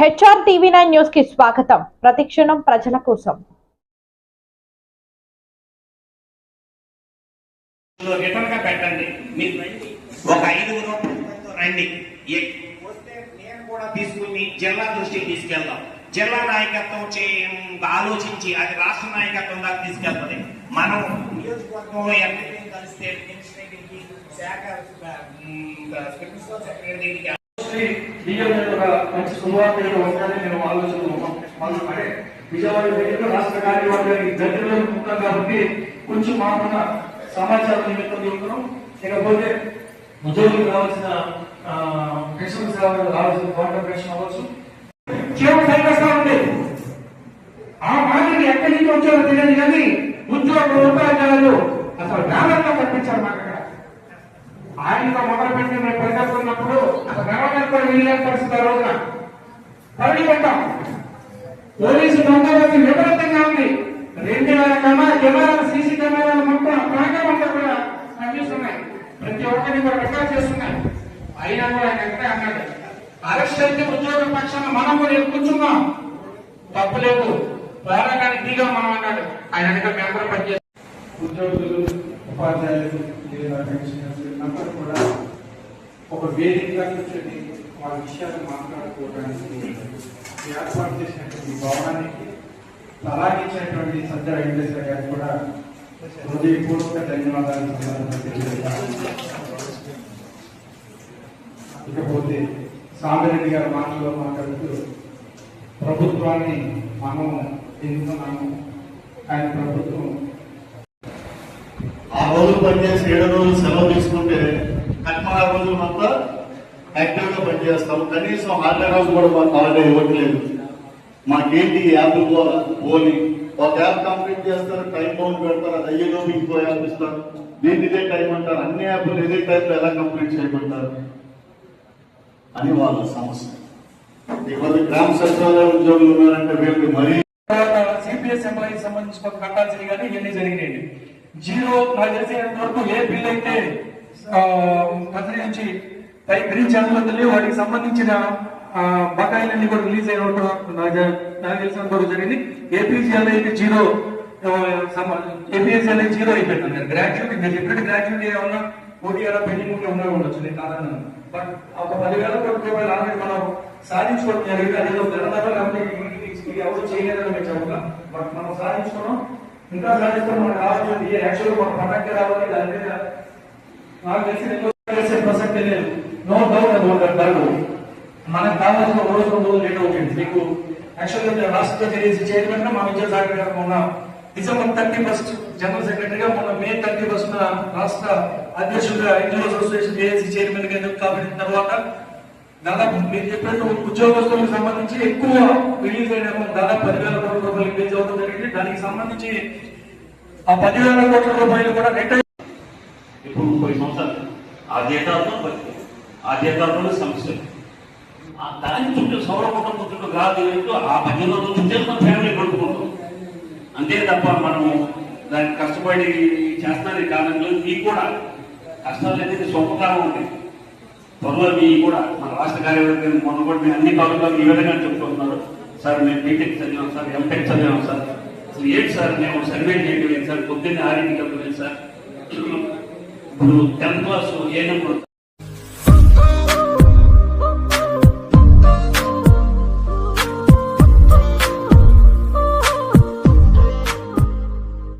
HR TV nine న్యూస్కి స్వాగతం. ప్రతిక్షణం ప్రజల కోసం. రిటర్న్గా పెట్టండి. మీరు ఒక ఐదుగురు రండి. వస్తే నేను కూడా తీసుకుని జిల్లా దృష్టికి తీసుకెళ్దాం. జిల్లా నాయకత్వం చే- ఆలోచించి అది రాష్ట్ర నాయకత్వం దాకా తీసుకెళ్తుంది. మనం నియోజకవర్గంలో ఎమ్మెల్యేని కలిస్తే శాఖ ప్రిన్సిపల్ సెక్రటరీ దగ్గరికి శ్రీ బియ్యం ఒక మంచి సుమార్త ఏదో ఉండాలని మేము ఆలోచన మనం అంటే విజయవాడ దగ్గర రాష్ట్ర కార్యవర్గానికి దగ్గరలో ఉంటాం కాబట్టి కొంచెం మాకున్న సమాచారం నిమిత్తం చెప్తున్నాం ఇకపోతే ఉద్యోగులకు కావాల్సిన పెన్షన్ సేవలు కావాల్సిన క్వార్టర్ పెన్షన్ అవ్వచ్చు. కేవలం సరిగ్గా ఉంది. ఆ మాటకి ఎక్కడి నుంచి వచ్చారో తెలియదు కానీ ఉద్యోగ ఉపాధ్యాయులు అసలు వేలంగా కనిపించారు మాకు అక్కడ. ఆయనతో మొదలు పెట్టి మేము పరిగెత్తున్నప్పుడు అసలు గవర్నమెంట్ పరిస్థితి ఆ రోజున. పడి పెట్టాం. పోలీసు బందోబస్తు విపరీతంగా ఉంది. రెండు వేల కెమెరా కెమెరాలు సీసీ కెమెరాలు మొత్తం ప్రాంగం అంతా కూడా కనిపిస్తున్నాయి ప్రతి ఒక్కరిని కూడా రికార్డ్ చేస్తున్నాయి. అయినా కూడా ఆయన ఎక్కడే అన్నాడు. అరెస్ట్ అయితే ఉద్యోగ పక్షాన మనం కూడా వెళ్ళి కూర్చున్నాం. తప్పులేదు పోరాటానికి దిగా మనం అన్నాడు. ఆయన దగ్గర మేము పనిచేస్తాం ఉద్యోగులు ఉపాధ్యాయులు లేదా కూడా ఒక వేదికగా కూర్చొని వాళ్ళ విషయాలు మాట్లాడుకోవడానికి ఏర్పాటు చేసినటువంటి భవనానికి అలాగించినటువంటి సజ్జల వెంకటేశ్వర గారు కూడా హృదయపూర్వక ధన్యవాదాలు ఇకపోతే సామిరెడ్డి గారు మాటల్లో మాట్లాడుతూ ప్రభుత్వాన్ని మనం ఎందుకున్నాము ఆయన ప్రభుత్వం ఆ రోజు పనిచేసి ఏడు రోజులు సెలవు తీసుకుంటే కట్మా రోజులు మొత్తం యాక్టివ్గా పనిచేస్తాం కనీసం హాలిడే రోజు కూడా మాకు హాలిడే ఇవ్వట్లేదు. మాకేంటి ఈ యాప్ పోలి ఒక యాప్ కంప్లీట్ చేస్తారు టైం బౌండ్ పెడతారు అది అయ్యేలోపు ఇంకో యాప్ ఇస్తారు. దీన్ని ఇదే టైం అంటారు. అన్ని యాప్లు ఇదే టైంలో ఎలా కంప్లీట్ చేయమంటారు? అని వాళ్ళ సమస్య. ఇవాళ గ్రామ సచివాలయ ఉద్యోగులు ఉన్నారంటే వీళ్ళు మరీ సిపిఎస్ ఎంప్లాయీకి సంబంధించి కొంత కట్టాల్సింది కానీ ఇవన్నీ జరిగినాయి జీరో నాకు తెలిసినంత వరకు ఏ బిల్ అయితే ఆ, నుంచి పై గ్రీన్ ఛానల్ వాటికి సంబంధించిన బకాయిలన్నీ కూడా రిలీజ్ అయినట్టు నాకు నాకు తెలిసినంత వరకు జరిగింది. ఏపీసీఎల్ అయితే జీరో ఏపీఎస్ఎల్ జీరో అయిపోయింది. గ్రాడ్యుయేట్ మీరు చెప్పినట్టు గ్రాడ్యుయేట్ ఏమన్నా కోటి ఏళ్ళ పెండింగ్ ఉంటే ఉన్నా ఉండొచ్చు నేను కాదన్నాను. బట్ ఒక పదివేల కోటి రూపాయలు ఆల్రెడీ మనం సాధించుకోవడం జరిగింది. అదేదో గణనగా లేకపోతే ఎవరు చేయలేదని మేము చెప్పాం బట్ మనం సాధించుకున్నాం. ఇంకా సాధిస్తాం మనకు కావాల్సింది యాక్చువల్ మన పండగ రావాలి దాని మీద నాకు తెలిసి చేసే ప్రసక్తే లేదు. నో డౌట్ అబౌట్ ఒక డౌట్ మనకు కావాల్సిన రోజు రెండు రోజులు లేట్ అవుతుంది. మీకు యాక్చువల్గా రాష్ట్ర తెలియజేసి చైర్మన్ మా విద్యాసాగర్ గారు మొన్న డిసెంబర్ థర్టీ ఫస్ట్ జనరల్ సెక్రటరీగా మొన్న మే థర్టీ ఫస్ట్ రాష్ట్ర అధ్యక్షుడిగా ఇండియన్ అసోసియేషన్ జేఏసీ చైర్మన్గా ఎందుకు కాబట్టిన తర్వాత దాదాపు మీరు చెప్పినట్టు ఉద్యోగస్తులకు సంబంధించి ఎక్కువ రిలీజ్ అయిన దాదాపు పదివేల కోట్ల రూపాయలు దానికి సంబంధించి ఆ పదివేల కోట్ల రూపాయలు కూడా రిటైర్ ఇప్పుడు ముప్పై సంవత్సరాలు. ఆ జీతాలతో ఆ జీతాలతో సమస్యలు ఆ దాని చుట్టూ సౌర కుటుంబం చుట్టూ గాలి వెళ్తూ ఆ పద్దెనిమిది రోజుల చుట్టూ మన ఫ్యామిలీ గడుపుకుంటాం అంతే తప్ప మనము దానికి కష్టపడి చేస్తున్న కారణంలో మీకు కూడా కష్టాలు అనేది స్వల్పకాలం ఉంది త్వరలో మీ కూడా మన రాష్ట్ర కార్యవర్గం మొన్న కూడా మేము అన్ని కాలంలో ఈ విధంగా చెప్తున్నారు. సార్ మేము బీటెక్ చదివాం సార్ ఎంటెక్ చదివాం సార్. ఏంటి సార్ మేము సర్వే చేయలేదు సార్? పొద్దున్నే ఆరింటికి వెళ్తున్నాం సార్. ఇప్పుడు టెన్త్ క్లాస్ ఏ నెంబర్?